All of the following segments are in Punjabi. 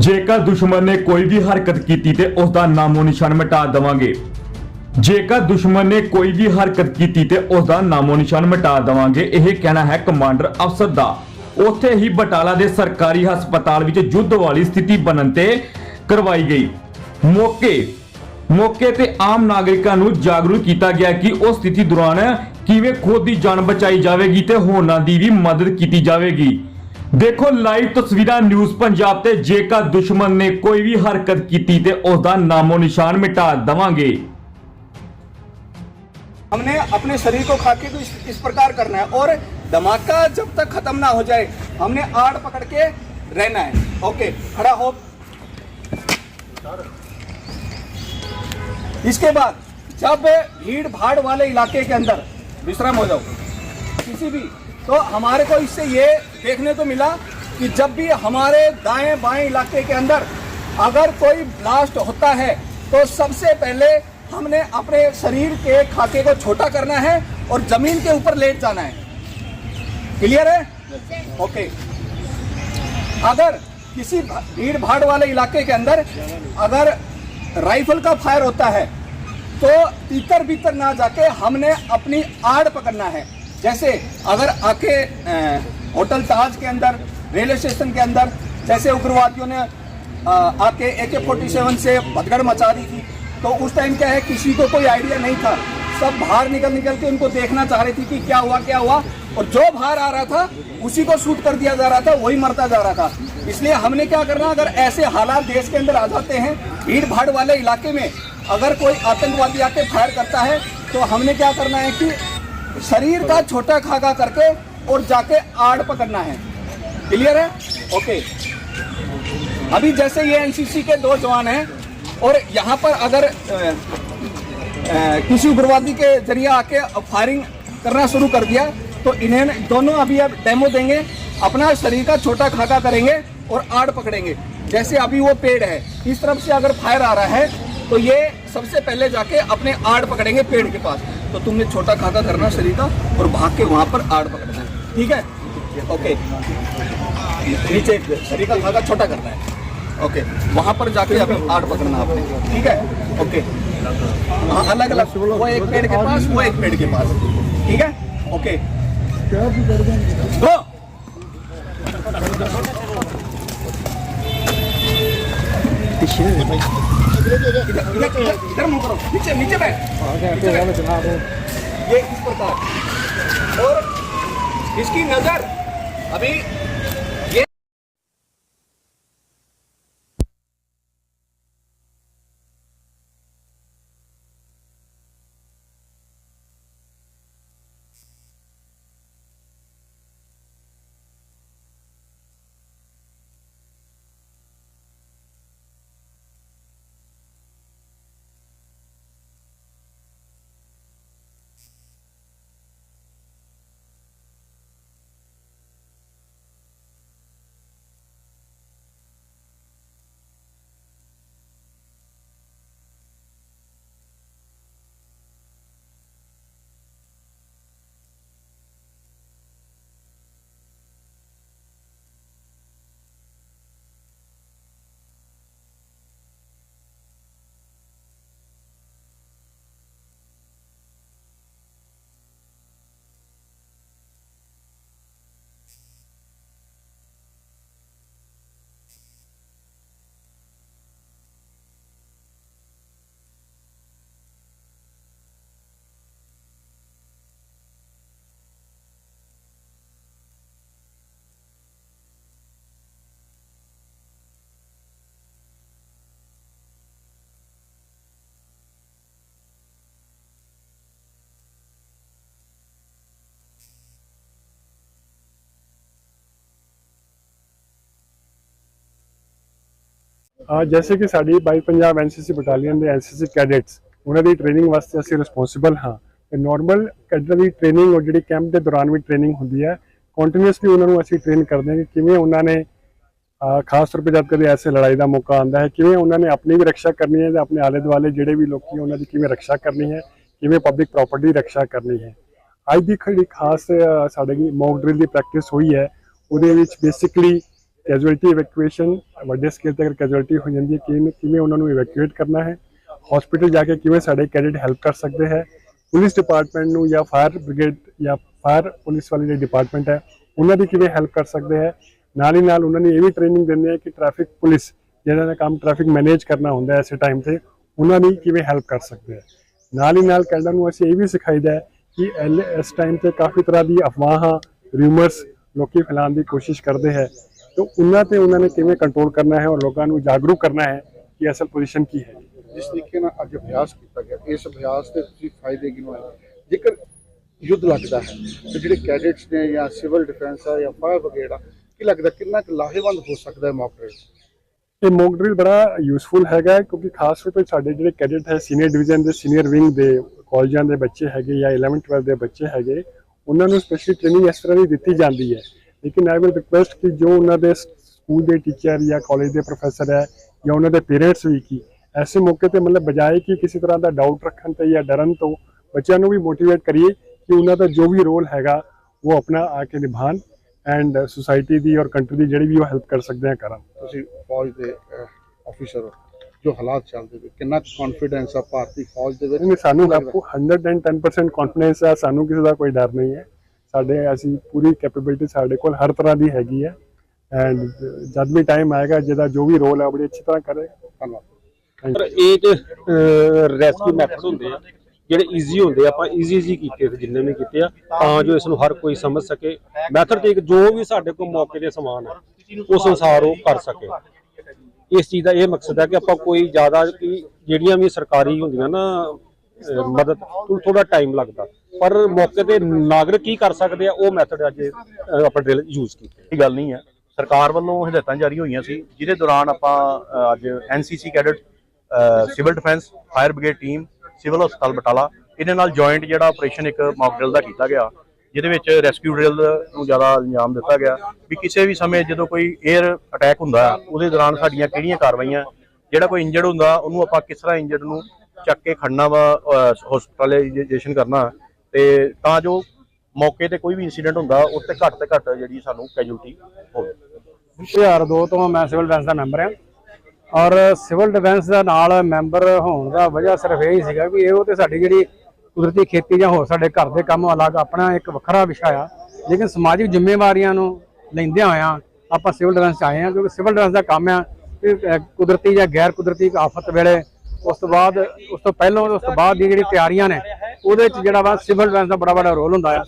ਜੇਕਰ ਦੁਸ਼ਮਣ ਨੇ ਕੋਈ ਵੀ ਹਰਕਤ ਕੀਤੀ ਤੇ ਉਸ ਦਾ ਨਾਮੋ ਨਿਸ਼ਾਨ ਮਿਟਾ ਦੇਵਾਂਗੇ। ਜੇਕਰ ਦੁਸ਼ਮਣ ਨੇ ਕੋਈ ਵੀ ਹਰਕਤ ਕੀਤੀ ਤੇ ਉਸ ਦਾ ਨਾਮੋ ਨਿਸ਼ਾਨ ਮਿਟਾ ਦੇਵਾਂਗੇ, ਇਹ ਕਹਿਣਾ ਹੈ ਕਮਾਂਡਰ ਅਫਸਰ ਦਾ। ਉੱਥੇ ਹੀ ਬਟਾਲਾ ਦੇ ਸਰਕਾਰੀ ਹਸਪਤਾਲ ਵਿੱਚ ਯੁੱਧ ਵਾਲੀ ਸਥਿਤੀ ਬਣਨ ਤੇ ਕਰਵਾਈ ਗਈ। ਮੌਕੇ ਮੌਕੇ ਤੇ ਆਮ ਨਾਗਰਿਕਾਂ ਨੂੰ ਜਾਗਰੂਕ ਕੀਤਾ ਗਿਆ ਕਿ ਉਸ ਸਥਿਤੀ ਦੌਰਾਨ ਕਿਵੇਂ ਖੁਦ ਦੀ ਜਾਨ ਬਚਾਈ ਜਾਵੇਗੀ ਤੇ ਹੋਰਨਾਂ ਦੀ ਵੀ ਮਦਦ ਕੀਤੀ ਜਾਵੇਗੀ। ਦੇਖੋ ਲਾਈਵ ਤਸਵੀਰਾਂ ਨਿਊਜ਼ ਪੰਜਾਬ ਤੇ ਜੇਕਰ ਦੁਸ਼ਮਣ ਨੇ ਕੋਈ ਵੀ ਹਰਕਤ ਕੀਤੀ ਤੇ ਉਸ ਦਾ ਨਾਮੋ ਨਿਸ਼ਾਨ ਮਿਟਾ ਦੇਵਾਂਗੇ हमने अपने शरीर को खा के तो इस, इस प्रकार करना है और धमाका जब तक खत्म ना हो जाए हमने आड़ पकड़ के रहना है ओके खड़ा हो इसके बाद जब भीड़ भाड़ वाले इलाके के अंदर विश्राम हो जाओ किसी भी तो हमारे को इससे ये देखने को मिला कि जब भी हमारे दाएँ बाएँ इलाके के अंदर अगर कोई ब्लास्ट होता है तो सबसे पहले हमने अपने शरीर के खाके को छोटा करना है और ज़मीन के ऊपर लेट जाना है। क्लियर है? ओके। अगर किसी भीड़ भाड़ वाले इलाके के अंदर अगर राइफल का फायर होता है तो तीतर भीतर ना जाके हमने अपनी आड़ पकड़ना है। जैसे अगर आके होटल ताज के अंदर, रेलवे स्टेशन के अंदर, जैसे उग्रवादियों ने आके ए के फोर्टी सेवन से भगदड़ मचा दी थी तो उस टाइम क्या है, किसी को कोई आइडिया नहीं था। सब बाहर निकल निकल के उनको देखना चाह रही थी कि क्या हुआ क्या हुआ, और जो बाहर आ रहा था, उसी को शूट कर दिया जा रहा था, वही मरता जा रहा था। इसलिए हमने क्या करना, अगर ऐसे हालात देश के अंदर आ जाते हैं, भीड़ भाड़ वाले इलाके में, अगर कोई आतंकवादी आके फायर करता है तो हमने क्या करना है कि शरीर का छोटा खाका करके और जाके आड़ पकड़ना है। क्लियर है? ओके अभी जैसे ये एनसीसी के दो जवान हैं और यहाँ पर अगर अ, अ, किसी उग्रवादी के ज़रिए आके फायरिंग करना शुरू कर दिया तो इन्हें दोनों अभी अब डेमो देंगे अपना शरीर का छोटा खाका करेंगे और आड़ पकड़ेंगे। जैसे अभी वो पेड़ है इस तरफ़ से अगर फायर आ रहा है तो ये सबसे पहले जाके अपने आड़ पकड़ेंगे पेड़ के पास। तो तुमने छोटा खाका करना शरीर का और भाग के वहाँ पर आड़ पकड़ना है। ठीक है? ओके नीचे शरीर का खाका छोटा करना है। ओके वहाँ पर जाके अभी आड़ पकड़ना आपने। ठीक है? ओके हाँ अलग अलग वो एक पेड़ के पास, वो एक पेड़ के पास। ठीक है? ओके गो इधर इधर इधर- मुँह करो नीचे नीचे बैठ नीचे बैठ। ये इस प्रकार और इसकी नज़र अभी ਜੈਸੇ ਕਿ ਸਾਡੀ ਬਾਈ ਪੰਜਾਬ ਐਨਸੀਸੀ ਬਟਾਲੀਅਨ ਦੇ ਐਨਸੀਸੀ ਕੈਡਟਸ ਉਹਨਾਂ ਦੀ ਟ੍ਰੇਨਿੰਗ ਵਾਸਤੇ ਅਸੀਂ ਰਿਸਪੌਂਸਿਬਲ ਹਾਂ। ਤੇ ਨਾਰਮਲ ਕੈਡਰ ਦੀ ਟ੍ਰੇਨਿੰਗ ਔਰ ਜਿਹੜੀ ਕੈਂਪ ਦੇ ਦੌਰਾਨ ਵੀ ਟ੍ਰੇਨਿੰਗ ਹੁੰਦੀ ਹੈ ਕੰਟੀਨਿਊਸਲੀ ਉਹਨਾਂ ਨੂੰ ਅਸੀਂ ਟ੍ਰੇਨ ਕਰਦੇ ਹਾਂ ਕਿ ਕਿਵੇਂ ਉਹਨਾਂ ਨੇ ਖਾਸ ਤੌਰ 'ਤੇ ਜਦ ਕਦੇ ਐਸੇ ਲੜਾਈ ਦਾ ਮੌਕਾ ਆਉਂਦਾ ਹੈ ਕਿਵੇਂ ਉਹਨਾਂ ਨੇ ਆਪਣੀ ਵੀ ਰੱਖਿਆ ਕਰਨੀ ਹੈ ਤੇ ਆਪਣੇ ਆਲੇ ਦੁਆਲੇ ਜਿਹੜੇ ਵੀ ਲੋਕੀ ਉਹਨਾਂ ਦੀ ਕਿਵੇਂ ਰੱਖਿਆ ਕਰਨੀ ਹੈ ਕਿਵੇਂ ਪਬਲਿਕ ਪ੍ਰਾਪਰਟੀ ਦੀ ਰੱਖਿਆ ਕਰਨੀ ਹੈ। ਅੱਜ ਦੀ ਖੜੀ ਖਾਸ ਅਹ, ਸਾਡੇ ਮੌਕ ਡਰਿਲ ਦੀ ਪ੍ਰੈਕਟਿਸ ਹੋਈ ਹੈ ਉਹਦੇ ਵਿੱਚ ਬੇਸਿਕਲੀ ਕੈਜੁਅਲਟੀ ਇਵੈਕੂਏਸ਼ਨ ਵੱਡੇ ਸਕੇਲ ਤੇ ਅਗਰ ਕੈਜੁਅਲਟੀ ਹੋ ਜਾਂਦੀ ਹੈ, ਕਿਵੇਂ ਕਿਵੇਂ ਉਹਨਾਂ ਨੂੰ ਇਵੈਕੂਏਟ ਕਰਨਾ ਹੈ ਹਸਪੀਟਲ ਜਾ ਕੇ ਕਿਵੇਂ ਸਾਡੇ ਕੈਡਿਟ ਹੈਲਪ ਕਰ ਸਕਦੇ ਹੈ ਪੁਲਿਸ ਡਿਪਾਰਟਮੈਂਟ ਨੂੰ ਜਾਂ ਫਾਇਰ ਬ੍ਰਿਗੇਡ ਜਾਂ ਫਾਇਰ ਪੁਲਿਸ ਵਾਲੀ ਜਿਹੜੀ ਡਿਪਾਰਟਮੈਂਟ ਹੈ, ਉਹਨਾਂ ਦੀ ਕਿਵੇਂ ਹੈਲਪ ਕਰ ਸਕਦੇ ਹੈ, ਨਾਲ ਹੀ ਨਾਲ ਉਹਨਾਂ ਨੇ ਇਹ ਵੀ ਟ੍ਰੇਨਿੰਗ ਦਿੰਦੇ ਆ ਕਿ ਟ੍ਰੈਫਿਕ ਪੁਲਿਸ ਜਿਹਨਾਂ ਦਾ ਕੰਮ ਟ੍ਰੈਫਿਕ ਮੈਨੇਜ ਕਰਨਾ ਹੁੰਦਾ ਹੈ ਐਸੇ ਟਾਈਮ ਤੇ ਉਹਨਾਂ ਦੀ ਕਿਵੇਂ ਹੈਲਪ ਕਰ ਸਕਦੇ ਹੈ। ਨਾਲ ਹੀ ਨਾਲ ਕੈਨੇਡਾ ਨੂੰ ਅਸੀਂ ਇਹ ਵੀ ਸਿਖਾਈਦਾ ਹੈ ਕਿ ਐਲ- ਇਸ ਟਾਈਮ ਤੇ ਕਾਫੀ ਤਰ੍ਹਾਂ ਦੀ ਅਫਵਾਹਾਂ ਰਿਊਮਰਸ ਲੋਕੀ ਫੈਲਾਉਣ ਦੀ ਕੋਸ਼ਿਸ਼ ਕਰਦੇ ਹੈ ਤਾਂ ਉਹਨਾਂ ਤੇ ਉਹਨਾਂ ਨੇ ਕਿਵੇਂ ਕੰਟਰੋਲ ਕਰਨਾ ਹੈ ਔਰ ਲੋਕਾਂ ਨੂੰ ਜਾਗਰੂਕ ਕਰਨਾ ਹੈ ਕਿ ਅਸਲ ਪੋਜੀਸ਼ਨ ਕੀ ਹੈ? ਜਿਸ ਤਰੀਕੇ ਨਾਲ ਅੱਜ ਅਭਿਆਸ ਕੀਤਾ ਗਿਆ ਇਸ ਅਭਿਆਸ ਦੇ ਤੁਸੀਂ ਫਾਇਦੇ ਗਿਣਵਾਏ ਜੇਕਰ ਯੁੱਧ ਲੱਗਦਾ ਹੈ ਤੇ ਜਿਹੜੇ ਕੈਡੇਟਸ ਨੇ ਜਾਂ ਸਿਵਲ ਡਿਫੈਂਸ ਆ ਜਾਂ ਫਾਇਰ ਬ੍ਰਿਗੇਡ ਆ ਕੀ ਲੱਗਦਾ ਕਿੰਨਾ ਕੁ ਲਾਹੇਵੰਦ ਹੋ ਸਕਦਾ ਹੈ ਮੌਕੇ ਇਹ ਮੌਕ ਡਰਿਲ ਬੜਾ ਯੂਸਫੁਲ ਹੈਗਾ ਕਿਉਂਕਿ ਖਾਸ ਤੌਰ ਤੇ ਸਾਡੇ ਜਿਹੜੇ ਕੈਡਟ ਹੈ ਸੀਨੀਅਰ ਡਿਵੀਜ਼ਨ ਦੇ ਸੀਨੀਅਰ ਵਿੰਗ ਦੇ ਕਾਲਜਾਂ ਦੇ ਬੱਚੇ ਹੈਗੇ ਜਾਂ 11 12 ਦੇ ਬੱਚੇ ਹੈਗੇ ਉਹਨਾਂ ਨੂੰ ਸਪੈਸ਼ਲੀ ਟ੍ਰੇਨਿੰਗ ਇਸ ਤਰ੍ਹਾਂ ਦੀ ਦਿੱਤੀ ਜਾਂਦੀ ਹੈ ਲੇਕਿਨ ਆਈ ਵਿਲ ਰਿਕੁਐਸਟ ਕਿ ਜੋ ਉਹਨਾਂ ਦੇ ਸਕੂਲ ਦੇ ਟੀਚਰ ਜਾਂ ਕਾਲਜ ਦੇ ਪ੍ਰੋਫੈਸਰ ਹੈ ਜਾਂ ਉਹਨਾਂ ਦੇ ਪੇਰੈਂਟਸ ਵੀ ਕੀ ਐਸੇ ਮੌਕੇ ਤੇ ਮਤਲਬ ਬਜਾਏ ਕਿ ਕਿਸੇ ਤਰ੍ਹਾਂ ਦਾ ਡਾਊਟ ਰੱਖਣ ਤੇ ਜਾਂ ਡਰਨ ਤੋਂ ਬੱਚਿਆਂ ਨੂੰ ਵੀ ਮੋਟੀਵੇਟ ਕਰੀਏ ਕਿ ਉਹਨਾਂ ਦਾ ਜੋ ਵੀ ਰੋਲ ਹੈਗਾ ਉਹ ਆਪਣਾ ਆ ਕੇ ਨਿਭਾਣ ਐਂਡ ਸੁਸਾਇਟੀ ਦੀ ਔਰ ਕੰਟਰੀ ਦੀ ਜਿਹੜੀ ਵੀ ਉਹ ਹੈਲਪ ਕਰ ਸਕਦੇ ਆ ਕਰਨ ਤੁਸੀਂ ਫੌਜ ਦੇ ਆਫੀਸਰ ਜੋ ਹਾਲਾਤ ਚੱਲਦੇ ਪਏ ਕਿੰਨਾ ਕੌਨਫੀਡੈਂਸ ਆ ਭਾਰਤੀ ਫੌਜ ਦੇ ਵਿੱਚ ਸਾਨੂੰ ਲੱਗਦਾ? ਆਪਕੋ 110% ਕੌਨਫੀਡੈਂਸ ਹੈ ਸਾਨੂੰ ਕਿਸੇ ਦਾ ਕੋਈ ਡਰ ਨਹੀਂ ਹੈ ਸਾਡੇ ਅਸੀਂ ਪੂਰੀ ਕੈਪੇਬਿਲਿਟੀ ਸਾਡੇ ਕੋਲ ਹਰ ਤਰ੍ਹਾਂ ਦੀ ਹੈਗੀ ਹੈ। ਐਂਡ ਜਦ ਵੀ ਟਾਈਮ ਆਏਗਾ ਜਿਹਦਾ ਜੋ ਵੀ ਰੋਲ ਹੈ ਉਹ ਬੜੀ ਅੱਛੀ ਤਰ੍ਹਾਂ ਧੰਨਵਾਦ। ਪਰ ਇਹ ਚ ਰੈਸਕਿਊ ਮੈਥਡ ਹੁੰਦੇ ਆ ਜਿਹੜੇ ਈਜ਼ੀ ਹੁੰਦੇ ਆਪਾਂ ਈਜ਼ੀ ਈਜ਼ੀ ਕੀਤੇ ਤੇ ਜਿੰਨੇ ਵੀ ਕੀਤੇ ਆ ਤਾਂ ਜੋ ਇਸ ਨੂੰ ਹਰ ਕੋਈ ਸਮਝ ਸਕੇ। ਮੈਥਡ ਤੇ ਇੱਕ ਜੋ ਵੀ ਸਾਡੇ ਕੋਲ ਮੌਕੇ ਦੇ ਸਮਾਨ ਆ ਉਸ ਅਨੁਸਾਰ ਉਹ ਕਰ ਸਕੇ। ਇਸ ਚੀਜ਼ ਦਾ ਇਹ ਮਕਸਦ ਹੈ ਕਿ ਆਪਾਂ ਕੋਈ ਜ਼ਿਆਦਾ ਜਿਹੜੀਆਂ ਵੀ ਸਰਕਾਰੀ ਹੁੰਦੀਆਂ ਨਾ ਮਦਦ ਥੋੜਾ ਟਾਈਮ ਲੱਗਦਾ। ਪਰ ਮੌਕੇ ਤੇ ਨਾਗਰਿਕ ਕੀ ਕਰ ਸਕਦੇ ਆ? ਉਹ ਮੈਥਡ ਅੱਜ ਅਹ ਆਪਾਂ ਡਰਿਲ ਯੂਜ਼ ਕੀਤੇ ਇਹ ਗੱਲ ਨਹੀਂ ਹੈ ਸਰਕਾਰ ਵੱਲੋਂ ਹਦਾਇਤਾਂ ਜਾਰੀ ਹੋਈਆਂ ਸੀ ਜਿਹਦੇ ਦੌਰਾਨ ਆਪਾਂ ਅ, ਅੱਜ NCC cadet civil defence fire brigade team civil ਹਸਪਤਾਲ ਬਟਾਲਾ ਇਹਦੇ ਨਾਲ ਜੁਆਇੰਟ ਜਿਹੜਾ ਆਪਰੇਸ਼ਨ ਇੱਕ ਮੌਕ ਡਰਿਲ ਦਾ ਕੀਤਾ ਗਿਆ ਜਿਹਦੇ ਵਿੱਚ ਰੈਸਕਿਊ ਡਰਿਲ ਨੂੰ ਜ਼ਿਆਦਾ ਅੰਜਾਮ ਦਿੱਤਾ ਗਿਆ। ਵੀ ਕਿਸੇ ਵੀ ਸਮੇਂ ਜਦੋਂ ਕੋਈ 에ਅਰ ਅਟੈਕ ਹੁੰਦਾ ਹੈ, ਉਹਦੇ ਦੌਰਾਨ ਸਾਡੀਆਂ ਕਿਹੜੀਆਂ ਕਾਰਵਾਈਆਂ ਜਿਹੜਾ ਕੋਈ ਇੰਜਰਡ ਹੁੰਦਾ ਉਹਨੂੰ ਆਪਾਂ ਕਿਸ ਤਰ੍ਹਾਂ ਇੰਜਰਡ ਨੂੰ ਚੱਕ ਕੇ ਖੜਨਾ ਵਾ ਹਸਪਤਾਲਾਈਜੇਸ਼ਨ ਕਰਨਾ ਤੇ ਤਾਂ ਜੋ ਮੌਕੇ ਤੇ ਕੋਈ ਵੀ ਇਨਸੀਡੈਂਟ ਹੁੰਦਾ ਉੱਤੇ ਘੱਟ ਤੇ ਘੱਟ ਜਿਹੜੀ ਸਾਨੂੰ ਕੈਜੂਲਟੀ ਹੋਵੇ। 2002 ਤੋਂ ਮੈਂ ਸਿਵਲ ਡਿਫੈਂਸ ਦਾ ਮੈਂਬਰ ਹਾਂ। ਔਰ ਸਿਵਲ ਡਿਫੈਂਸ ਦਾ ਨਾਲ ਮੈਂਬਰ ਹੋਣ ਦਾ ਵਜ੍ਹਾ ਸਿਰਫ ਇਹ ਹੀ ਸੀਗਾ ਵੀ ਇਹ ਉਹ ਤੇ ਸਾਡੀ ਜਿਹੜੀ ਕੁਦਰਤੀ ਖੇਤੀ ਜਾਂ ਹੋਰ ਸਾਡੇ ਘਰ ਦੇ ਕੰਮ ਅਲੱਗ ਆਪਣਾ ਇੱਕ ਵੱਖਰਾ ਵਿਸ਼ਾ ਆ। ਲੇਕਿਨ ਸਮਾਜਿਕ ਜ਼ਿੰਮੇਵਾਰੀਆਂ ਨੂੰ ਲੈਂਦਿਆਂ ਹੋਇਆਂ ਆਪਾਂ ਸਿਵਲ ਡਿਫੈਂਸ 'ਚ ਆਏ ਹਾਂ ਕਿਉਂਕਿ ਸਿਵਲ ਡਿਫੈਂਸ ਦਾ ਕੰਮ ਆ ਕੁਦਰਤੀ ਜਾਂ ਗੈਰ ਕੁਦਰਤੀ ਆਫਤ ਵੇਲੇ ਉਸ ਤੋਂ ਬਾਅਦ, ਉਸ ਤੋਂ ਪਹਿਲਾਂ ਉਸ ਤੋਂ ਬਾਅਦ ਦੀ ਜਿਹੜੀ ਤਿਆਰੀਆਂ ਨੇ ਉਹਦੇ 'ਚ ਜਿਹੜਾ ਵਾ ਸਿਵਲ ਡਿਫੈਂਸ ਦਾ ਬੜਾ ਵੱਡਾ ਰੋਲ ਹੁੰਦਾ ਆ।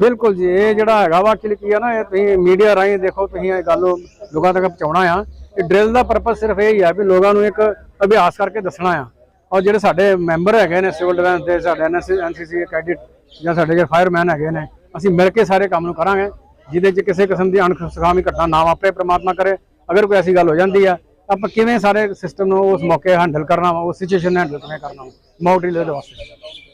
ਬਿਲਕੁਲ ਜੀ, ਇਹ ਜਿਹੜਾ ਹੈਗਾ ਵਾ ਐਕਚੁਅਲੀ ਕੀ ਆ ਨਾ, ਇਹ ਤੁਸੀਂ ਮੀਡੀਆ ਰਾਹੀਂ ਦੇਖੋ, ਤੁਸੀਂ ਇਹ ਗੱਲ ਲੋਕਾਂ ਤੱਕ ਪਹੁੰਚਾਉਣਾ ਆ। ਇਹ ਡਰਿਲ ਦਾ ਪਰਪਸ ਸਿਰਫ ਇਹ ਹੀ ਆ ਵੀ ਲੋਕਾਂ ਨੂੰ ਇੱਕ ਅਭਿਆਸ ਕਰਕੇ ਦੱਸਣਾ ਆ। ਔਰ ਜਿਹੜੇ ਸਾਡੇ ਮੈਂਬਰ ਹੈਗੇ ਨੇ ਸਿਵਲ ਡਿਫੈਂਸ ਦੇ, ਸਾਡੇ ਐਨਐਸਸੀ ਐਨਸੀਸੀ ਕੈਡਿਟ ਜਾਂ ਸਾਡੇ ਜਿਹੜੇ ਫਾਇਰਮੈਨ ਹੈਗੇ ਨੇ, ਅਸੀਂ ਮਿਲ ਕੇ ਸਾਰੇ ਕੰਮ ਨੂੰ ਕਰਾਂਗੇ, ਜਿਹਦੇ 'ਚ ਕਿਸੇ ਕਿਸਮ ਦੀ ਅਣਖੁਸ਼ਖਾਮੀ ਘਟਨਾ ਨਾ ਵਾਪਰੇ, ਪ੍ਰਮਾਤਮਾ ਕਰੇ। ਅਗਰ ਕੋਈ ਐਸੀ ਗੱਲ ਹੋ ਜਾਂਦੀ ਆ ਆਪਾਂ ਕਿਵੇਂ ਸਾਰੇ ਸਿਸਟਮ ਨੂੰ ਉਸ ਮੌਕੇ ਹੈਂਡਲ ਕਰਨਾ ਵਾ, ਉਸ ਸਿਚੁਏਸ਼ਨ ਨੂੰ ਹੈਂਡਲ ਕਿਵੇਂ ਕਰਨਾ ਵਾ, ਮੌਕ ਡਰਿਲ ਦੇ ਵਾਸਤੇ।